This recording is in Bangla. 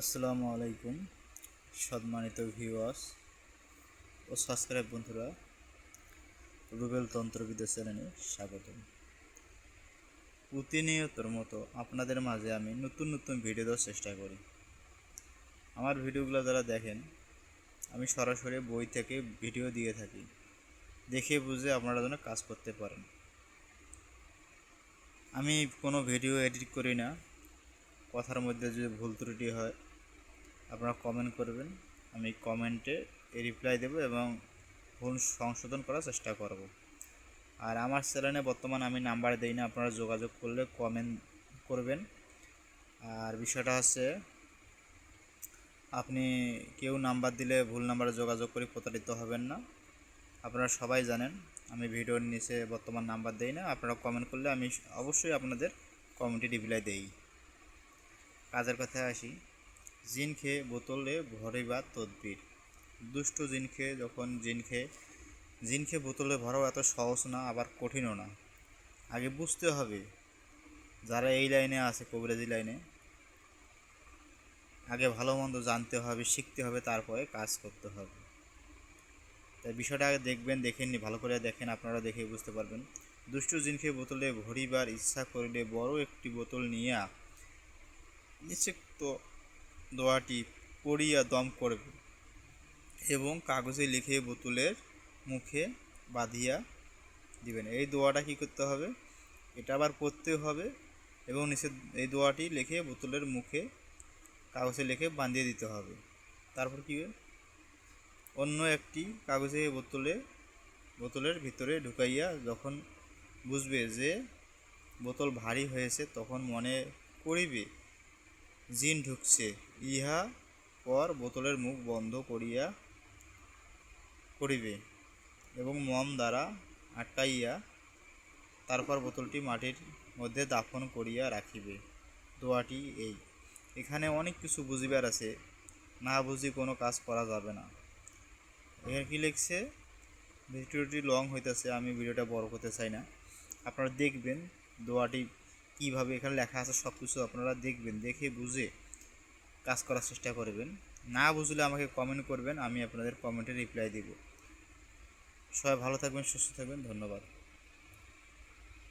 আসসালামু আলাইকুম, সম্মানিত ভিউয়ার্স ও সাবস্ক্রাইব বন্ধুরা, রুবেল তন্ত্রবিদ্যা চ্যানেলে স্বাগতম। প্রতিনিয়তর মতো আপনাদের মাঝে আমি নতুন নতুন ভিডিও দেওয়ার চেষ্টা করি। আমার ভিডিওগুলো যারা দেখেন, আমি সরাসরি বই থেকে ভিডিও দিয়ে থাকি, দেখে বুঝে আপনারা যেন কাজ করতে পারেন। আমি কোনো ভিডিও এডিট করি না কথার মধ্যে যদি ভুল ত্রুটি হয়, আপনারা কমেন্ট করবেন। আমি কমেন্টে রিপ্লাই দেবো এবং ভুল সংশোধন করার চেষ্টা করব। আর আমার চ্যানেলে বর্তমান আমি নাম্বার দেই না, আপনারা যোগাযোগ করলে কমেন্ট করবেন। আর বিষয়টা হচ্ছে, আপনি কেউ নাম্বার দিলে ভুল নাম্বারে যোগাযোগ করে প্রতারিত হবেন না। আপনারা সবাই জানেন, আমি ভিডিওর নিচে বর্তমান নাম্বার দেই না, আপনারা কমেন্ট করলে আমি অবশ্যই আপনাদের কমেন্টে রিপ্লাই দেই। কাজের কথায় আসি। জিন খেয়ে বোতলে ভরে বা তদবির। দুষ্ট জিন খেয়ে যখন জিন খেয়ে জিন খেয়ে বোতলে ভরাও এত সহজ না, আবার কঠিনও না। আগে বুঝতে হবে, যারা এই লাইনে আছে, কবিরাজি লাইনে, আগে ভালো মন্দ জানতে হবে, শিখতে হবে, তারপরে কাজ করতে হবে। তাই বিষয়টা আগে দেখবেন দেখেননি ভালো করে দেখেন, আপনারা দেখে বুঝতে পারবেন। দুষ্টু জিন খেয়ে বোতলে ভরিবার ইচ্ছা করিলে বড় একটি বোতল নিয়ে নিষিক্ত দোয়াটি পড়িয়া দম করবে এবং কাগজে লিখে বোতলের মুখে বাঁধিয়া দিবেন। এই দোয়াটা কী করতে হবে? এটা আবার পড়তে হবে এবং নিচে এই দোয়াটি লিখে বোতলের মুখে, কাগজে লিখে বাঁধিয়ে দিতে হবে। তারপর কী অন্য একটি কাগজে বোতলে বোতলের ভিতরে ঢুকাইয়া যখন বুঝবে যে বোতল ভারী হয়েছে, তখন মনে করিবে জিন ঢুকছে। ইহা পর বোতলের মুখ বন্ধ করিয়া করিবে এবং মম দ্বারা আটকাইয়া তারপর বোতলটি মাটির মধ্যে দাফন করিয়া রাখিবে। দোয়াটি এই। এখানে অনেক কিছু বুঝিবার আছে। না বুঝি কোনো কাজ করা যাবে না। এখানে কী লিখছে? ভিডিওটি লং হইতেছে, আমি ভিডিওটা বড় করতে চাই না। আপনারা দেখবেন দোয়াটি কীভাবে এখানে লেখা আছে সব কিছু আপনারা দেখবেন, দেখে বুঝে কাজ করার চেষ্টা করবেন। না বুঝলে আমাকে কমেন্ট করবেন, আমি আপনাদের কমেন্টে রিপ্লাই দেব। সবাই ভালো থাকবেন, সুস্থ থাকবেন, ধন্যবাদ।